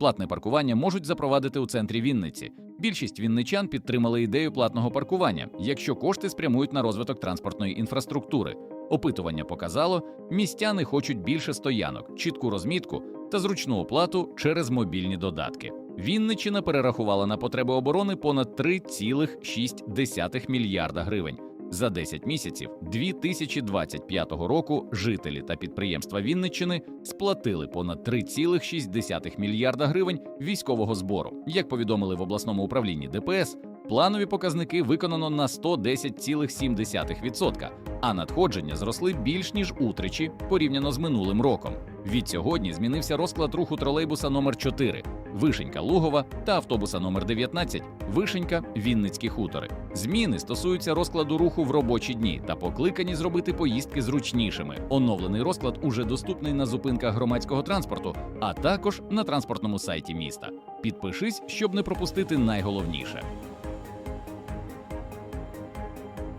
Платне паркування можуть запровадити у центрі Вінниці. Більшість вінничан підтримали ідею платного паркування, якщо кошти спрямують на розвиток транспортної інфраструктури. Опитування показало, містяни хочуть більше стоянок, чітку розмітку та зручну оплату через мобільні додатки. Вінниччина перерахувала на потреби оборони понад 3,6 мільярда гривень. За 10 місяців 2025 року жителі та підприємства Вінниччини сплатили понад 3,6 мільярда гривень військового збору. Як повідомили в обласному управлінні ДПС, планові показники виконано на 110,7%, а надходження зросли більш ніж утричі порівняно з минулим роком. Відсьогодні змінився розклад руху тролейбуса номер 4 Вишенька Лугова та автобуса номер 19 Вишенька Вінницькі хутори. Зміни стосуються розкладу руху в робочі дні та покликані зробити поїздки зручнішими. Оновлений розклад уже доступний на зупинках громадського транспорту, а також на транспортному сайті міста. Підпишись, щоб не пропустити найголовніше.